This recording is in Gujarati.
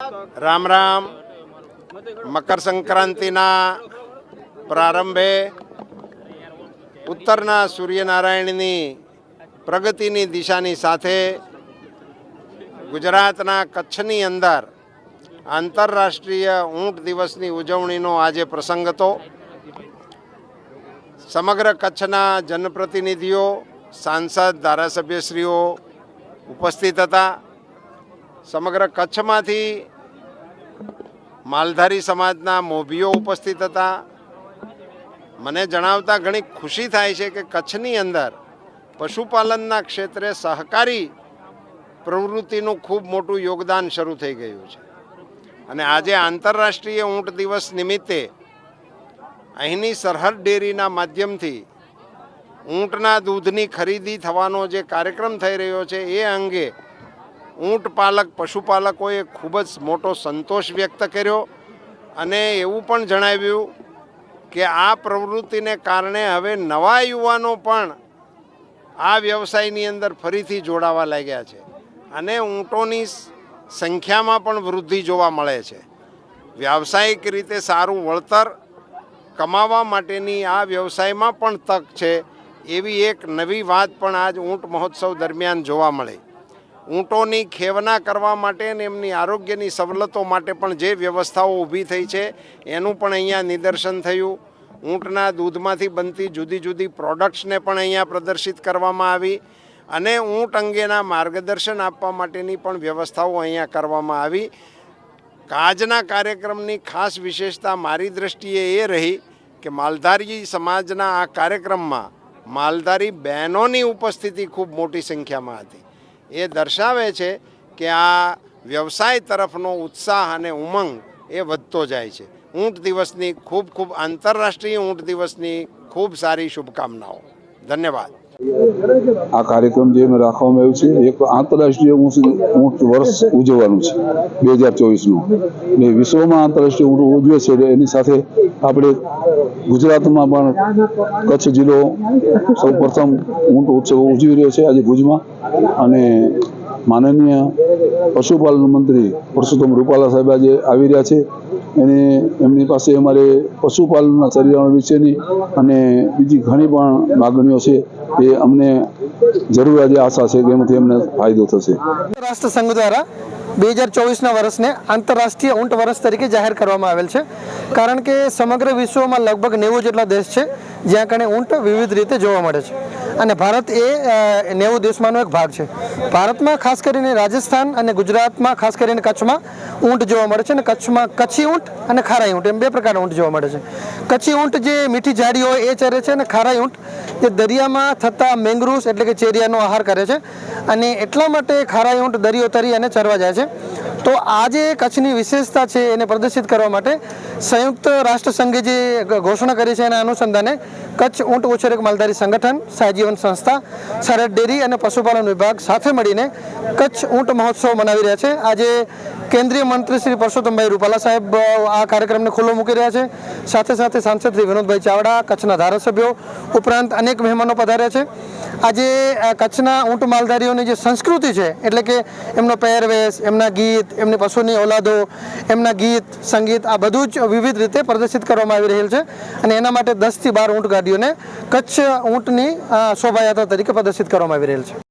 રામ રામ. મકર સંક્રાંતિના પ્રારંભે ઉત્તરના સૂર્યનારાયણની પ્રગતિની દિશાની સાથે ગુજરાતના કચ્છની અંદર આંતરરાષ્ટ્રીય ઊંટ દિવસની ઉજવણીનો આજે પ્રસંગ હતો. સમગ્ર કચ્છના જનપ્રતિનિધિઓ, સાંસદ, ધારાસભ્યશ્રીઓ ઉપસ્થિત હતા. સમગ્ર કચ્છમાંથી માલધારી સમાજના મોભીઓ ઉપસ્થિત હતા. મને જણાવતા ઘણી ખુશી થાય છે કે કચ્છની અંદર પશુપાલનના ક્ષેત્રે સહકારી પ્રવૃત્તિનું ખૂબ મોટું યોગદાન શરૂ થઈ ગયું છે. અને આજે આંતરરાષ્ટ્રીય ઊંટ દિવસ નિમિત્તે અહીંની સરહદ ડેરીના માધ્યમથી ઊંટના દૂધની ખરીદી થવાનો જે કાર્યક્રમ થઈ રહ્યો છે, એ અંગે ઊંટ પાલક, પશુપાલકોએ ખૂબ જ મોટો સંતોષ વ્યક્ત કર્યો અને એવું પણ જણાવ્યું કે આ પ્રવૃત્તિને કારણે હવે નવા યુવાનો પણ આ વ્યવસાયની અંદર ફરીથી જોડાવા લાગ્યા છે અને ઊંટોની સંખ્યામાં પણ વૃદ્ધિ જોવા મળે છે. વ્યાવસાયિક રીતે સારું વળતર કમાવા માટેની આ વ્યવસાયમાં પણ તક છે એવી એક નવી વાત પણ આજ ઊંટ મહોત્સવ દરમિયાન જોવા મળી. ઊંટોની ખેવના કરવા માટે અને એમની આરોગ્યની સવલતો માટે પણ જે વ્યવસ્થાઓ ઊભી થઈ છે, એનું પણ અહીંયા નિદર્શન થયું. ઊંટના દૂધમાંથી બનતી જુદી જુદી પ્રોડક્ટ્સને પણ અહીંયા પ્રદર્શિત કરવામાં આવી અને ઊંટ અંગેના માર્ગદર્શન આપવા માટેની પણ વ્યવસ્થાઓ અહીંયા કરવામાં આવી. આજના કાર્યક્રમની ખાસ વિશેષતા મારી દૃષ્ટિએ એ રહી કે માલધારી સમાજના આ કાર્યક્રમમાં માલધારી બહેનોની ઉપસ્થિતિ ખૂબ મોટી સંખ્યામાં હતી. એ દર્શાવે છે કે આ વ્યવસાય તરફનો ઉત્સાહ અને ઉમંગ એ વધતો જાય છે. ઊંટ દિવસની ખૂબ ખૂબ આંતરરાષ્ટ્રીય ઊંટ દિવસની ખૂબ સારી શુભકામનાઓ. ધન્યવાદ. આ કાર્યક્રમ જે રાખવામાં આવ્યો છે, એક આંતરરાષ્ટ્રીય ઊંટ વર્ષ ઉજવવાનું છે, બે હજાર ચોવીસનું. ને વિશ્વમાં આંતરરાષ્ટ્રીય ઊંટ ઉજવે છે એની સાથે આપણે ગુજરાતમાં પણ કચ્છ જિલ્લો સૌ પ્રથમ ઊંટ ઉત્સવ ઉજવી રહ્યો છે આજે ભુજમાં. અને માનનીય પશુપાલન મંત્રી પરસોત્તમ રૂપાલા સાહેબ આજે આવી રહ્યા છે. એને એમની પાસે અમારે પશુપાલનના ચરિયાણ વિશેની અને બીજી ઘણી પણ માગણીઓ છે, એ અમને જરૂર આશા છે કે એમાંથી અમને ફાયદો થશે. રાષ્ટ્ર સંઘ દ્વારા બે હજાર ચોવીસના વર્ષને આંતરરાષ્ટ્રીય ઊંટ વર્ષ તરીકે જાહેર કરવામાં આવેલ છે. કારણ કે સમગ્ર વિશ્વમાં લગભગ નેવું જેટલા દેશ છે, જ્યાં કણે ઊંટ વિવિધ રીતે જોવા મળે છે. અને ભારત એ નેવું દેશમાંનો એક ભાગ છે. ભારતમાં ખાસ કરીને રાજસ્થાન અને ગુજરાતમાં ખાસ કરીને કચ્છમાં ઊંટ જોવા મળે છે અને કચ્છમાં કચ્છી ઊંટ અને ખારાઈ ઊંટ, એમ બે પ્રકારના ઊંટ જોવા મળે છે. કચ્છી ઊંટ જે મીઠી ઝાડી હોય એ ચરે છે અને ખારાઈ ઊંટ જે દરિયામાં થતા મેંગ્રુવ્સ એટલે કે ચેરિયાનો આહાર કરે છે. અને એટલા માટે ખારાઈ ઊંટ દરિયો તરી અને ચરવા જાય છે. તો આ જે કચ્છની વિશેષતા છે એને પ્રદર્શિત કરવા માટે સંયુક્ત રાષ્ટ્ર સંઘે જે ઘોષણા કરી છે એના અનુસંધાને કચ્છ ઊંટ ઉછેરક માલધારી સંગઠન સહજીવન સંસ્થા સરહદ ડેરી અને પશુપાલન વિભાગ સાથે મળીને કચ્છ ઊંટ મહોત્સવ મનાવી રહ્યા છે. આજે કેન્દ્રીય મંત્રી શ્રી પરસોત્તમભાઈ રૂપાલા સાહેબ આ કાર્યક્રમને ખુલ્લો મૂકી રહ્યા છે. સાથે સાથે સાંસદ શ્રી વિનોદભાઈ ચાવડા, કચ્છના ધારાસભ્યો ઉપરાંત અનેક મહેમાનો પધાર્યા છે. આજે કચ્છના ઊંટ માલધારીઓની જે સંસ્કૃતિ છે, એટલે કે એમનો પહેરવેશ, એમના ગીત, એમની પશુની ઓલાદો એમના ગીત, સંગીત, આ બધું જ વિવિધ રીતે પ્રદર્શિત કરવામાં આવી રહેલ છે અને એના માટે દસથી બાર ઊંટ ગાડીઓને કચ્છ ઊંટની શોભાયાત્રા તરીકે પ્રદર્શિત કરવામાં આવી રહેલ છે.